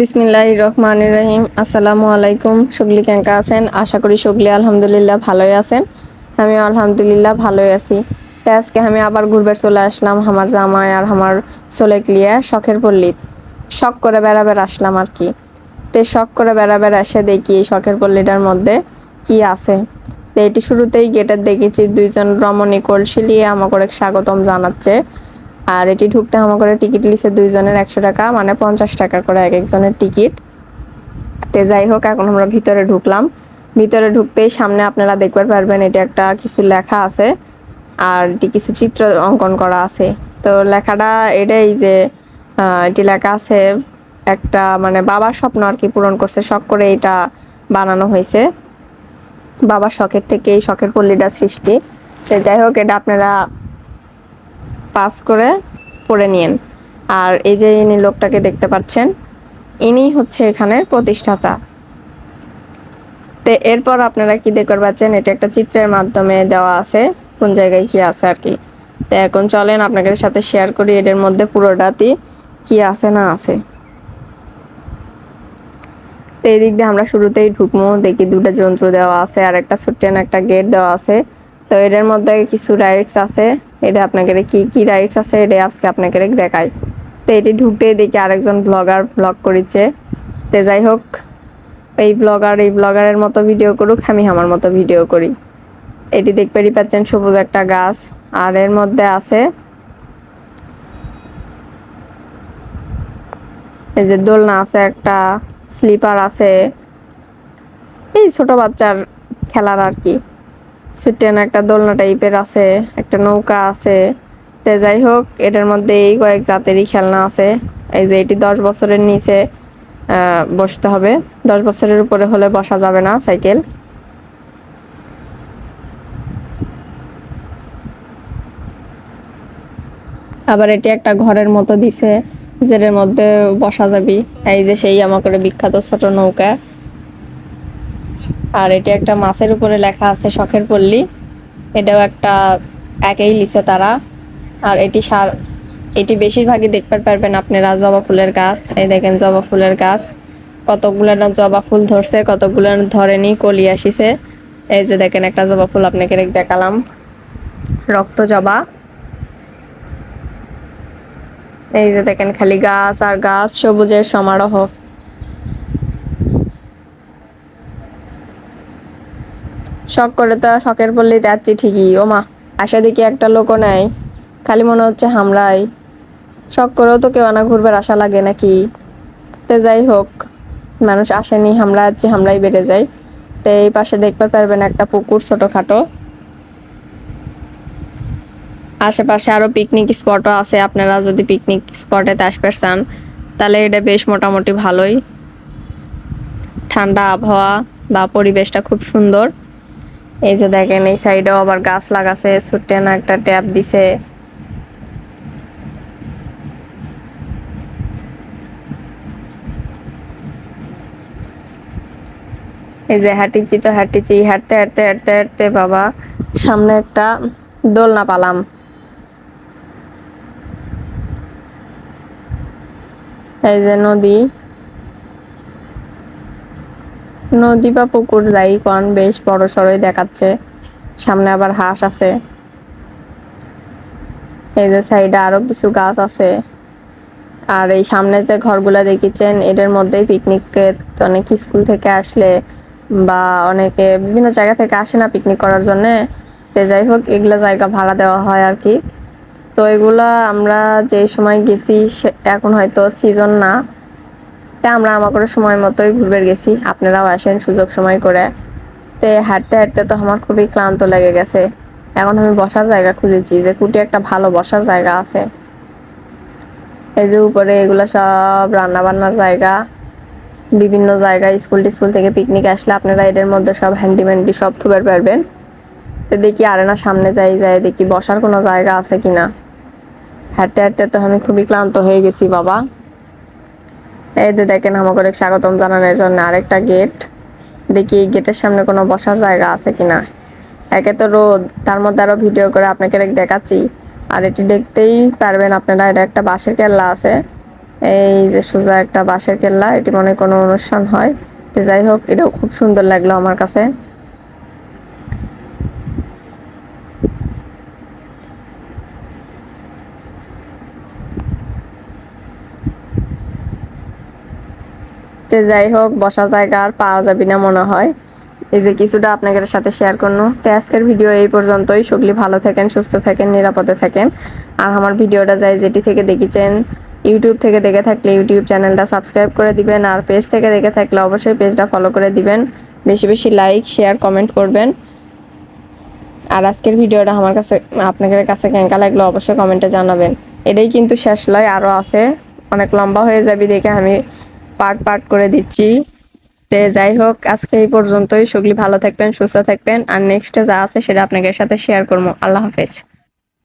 বিসমিল্লাহ রহমান রহিম। আসসালামু আলাইকুম। সগলি কেঙ্কা আছেন? আশা করি সগলি আলহামদুলিল্লাহ ভালোই আছেন। আমি আলহামদুলিল্লাহ ভালোই আছি। তো আজকে আমি আবার ঘুরবে চলে আসলাম আমার জামাই আর আমার চলে ক্লিয়ার শখের পল্লীত। শখ করে বেড়াবেড় আসলাম আর কি। তে শখ করে বেড়াবেড় এসে দেখি এই শখের পল্লীটার মধ্যে কি আছে। তো এটি শুরুতেই গেটের দেখেছি দুইজন রমণী কলসিলিয়ে আমাকে স্বাগতম জানাচ্ছে। আর এটি ঢুকতে আমার করে টিকিট লিছে দুইজনের একশো টাকা মানে পঞ্চাশ টাকা করে এক একজনের টিকিট। তে যাই হোক, এখন আমরা ভিতরে ঢুকলাম। ভিতরে ঢুকতেই সামনে আপনারা দেখতে পারবেন, এটা একটা কিছু লেখা আছে, আর এটি কিছু চিত্র অঙ্কন করা আছে। তো লেখাটা এটাই যে এটি লেখা আছে, একটা মানে বাবার স্বপ্ন আর কি পূরণ করছে, শখ করে এটা বানানো হয়েছে। বাবার শখের থেকে এই শখের পল্লীটা সৃষ্টি। তো যাই হোক, এটা আপনারা পাস করে পড়ে নিন আর এই যে ইনি লোকটাকে দেখতে পাচ্ছেন, ইনি হচ্ছে এখানের প্রতিষ্ঠাতা। তো এরপর আপনারা কি দেখতে পাচ্ছেন, এটা একটা চিত্রের মাধ্যমে দেওয়া আছে, কোন জায়গায় কি আছে আর কি। তো এখন চলেন, আপনাদের সাথে শেয়ার করি, এদের মধ্যে পুরোটাতে কি আছে না আছে। তো এই দিক দিয়ে আমরা শুরুতেই ঢুকবো, দেখি দুটো যন্ত্র দেওয়া আছে আর একটা ছোট্ট একটা গেট দেওয়া আছে। তো এটার মধ্যে কিছু রাইটস আছে এটা আপনাকে কি কি রাইটস আছে এটা আজকে আপনাকে দেখাই। তো এটি ঢুকতেই দেখি আরেকজন ব্লগার ব্লগ করিচ্ছে। তো যাই হোক, এই ব্লগার এই ব্লগারের মতো ভিডিও করুক, আমি আমার মতো ভিডিও করি। এটি দেখতেই পাচ্ছেন সবুজ একটা গাছ। আর এর মধ্যে আছে এই যে দোলনা আছে, একটা স্লিপার আছে। এই ছোট বাচ্চার খেলার আর কি। সুটেন একটা দোলনা টাইপের আছে, একটা নৌকা আছে। তে যাই হোক, এটার মধ্যে এই কয়েক জাতেরই খেলনা আছে। এই যে এটি দশ বছরের নিচে বসতে হবে। দশ বছরের উপরে হলে বসা যাবে না সাইকেল। আবার এটি একটা ঘরের মতো দিছে, যেটার মধ্যে বসা যাবি। এই যে সেই আমাকে বিখ্যাত ছোট নৌকা। আর এটি একটা মাছের উপরে লেখা আছে শখের পল্লী। এটাও একটা একেই লিছে তারা। আর এটি সার, এটি বেশিরভাগই দেখতে পারবেন আপনারা জবা ফুলের গাছ। এই দেখেন জবা ফুলের গাছ। কতগুলো না জবা ফুল ধরছে, কতগুলো ধরেনি, কলি আসিছে। এই যে দেখেন একটা জবা ফুল আপনাকে দেখালাম। রক্ত জবা। এই যে দেখেন খালি গাছ আর গাছ, সবুজের সমারোহ। শখ করে তো শখের পড়লেই যাচ্ছি ঠিকই। ও মা আশা দেখি একটা লোকও নেয় খালি মনে হচ্ছে হামরাই শখ করেও তো কেউ আনা ঘুরবার আশা লাগে নাকি? তে যাই হোক, মানুষ আসেনি হামরা যাচ্ছি হামরাই বেড়ে যায়। তো এই পাশে দেখতে পারবেন একটা পুকুর ছোটোখাটো। আশেপাশে আরও পিকনিক স্পটও আছে, আপনারা যদি পিকনিক স্পটেতে আসবে চান, তাহলে এটা বেশ মোটামুটি ভালোই। ঠান্ডা আবহাওয়া বা পরিবেশটা খুব সুন্দর। এই যে দেখেন, এই সাইডেও আবার গাছ লাগাছে ছোট্ট না একটা ট্যাপ দিছে। এই যে হাঁটিছি তো হাঁটিছি হাঁটতে হাঁটতে হাঁটতে হাঁটতে বাবা, সামনে একটা দোলনা পালাম। এই যে নদী। নদী বা পুকুর যাই কন, বেশ বড় সড়ই দেখাচ্ছে। সামনে আবার হাঁস আছে। এই যে সাইডে আরও কিছু গাছ আছে। আর এই সামনে যে ঘরগুলা দেখিছেন এটার মধ্যে পিকনিকে অনেক স্কুল থেকে আসলে বা অনেকে বিভিন্ন জায়গা থেকে আসে না পিকনিক করার জন্য। তো যাই হোক, এগুলো জায়গা ভাড়া দেওয়া হয় আর কি। তো এগুলা আমরা যে সময় গেছি এখন হয়তো সিজন না। তাই আমরা আমাকে সময় মতোই ঘুরবে গেছি। আপনারাও আসেন সুযোগ সময় করে। তে হাঁটতে হাঁটতে তো আমার খুবই ক্লান্ত লেগে গেছে। এখন আমি বসার জায়গা খুঁজেছি যে কুটি একটা ভালো বসার জায়গা আছে। এই যে উপরে এগুলো সব রান্না বান্নার জায়গা। বিভিন্ন জায়গায় স্কুল টিস্কুল থেকে পিকনিক আসলে আপনারা এদের মধ্যে সব হ্যান্ডিম্যান্ডি সব থুবার পারবেন। তো দেখি আরে না সামনে যাই যাই দেখি বসার কোনো জায়গা আছে কিনা। হাঁটতে হাঁটতে তো আমি খুবই ক্লান্ত হয়ে গেছি বাবা। এই যে দেখেন আমাকে স্বাগতম জানানোর জন্য আরেকটা গেট দেখি এই গেটের সামনে কোনো বসার জায়গা আছে কিনা? একে তো রোদ, তার মধ্যে আরও ভিডিও করে আপনাকে দেখাচ্ছি। আর এটি দেখতেই পারবেন আপনারা, এটা একটা বাঁশের কেল্লা আছে। এই যে সোজা একটা বাঁশের কেল্লা, এটি মনে কোনো অনুষ্ঠান হয়। যাই হোক, এটাও খুব সুন্দর লাগল আমার কাছে। তো যাই হোক, বসার জায়গা আর পাওয়া যাবে না মনে হয়। এই যে কিছুটা আপনাদের সাথে শেয়ার করল তো আজকের ভিডিও এই পর্যন্তই। সকলি ভালো থাকেন, সুস্থ থাকেন, নিরাপদে থাকেন। আর আমার ভিডিওটা যাই যেটি থেকে দেখেছেন ইউটিউব থেকে দেখে থাকলে ইউটিউব চ্যানেলটা সাবস্ক্রাইব করে দিবেন। আর পেজ থেকে দেখে থাকলে অবশ্যই পেজটা ফলো করে দিবেন। বেশি বেশি লাইক শেয়ার কমেন্ট করবেন। আর আজকের ভিডিওটা আমার কাছে, আপনাদের কাছে কেঙ্কা লাগল অবশ্যই কমেন্টে জানাবেন। এটাই কিন্তু শেষ লয় আরও আছে। অনেক লম্বা হয়ে যাবে দেখে আমি পার্ট পার্ট করে দিচ্ছি। তে যাই হোক, আজকে এই পর্যন্তই। সুগলি ভালো থাকবেন, সুস্থ থাকবেন। আর নেক্সটে যা আছে সেটা আপনাদের সাথে শেয়ার করব। আল্লাহ হাফেজ।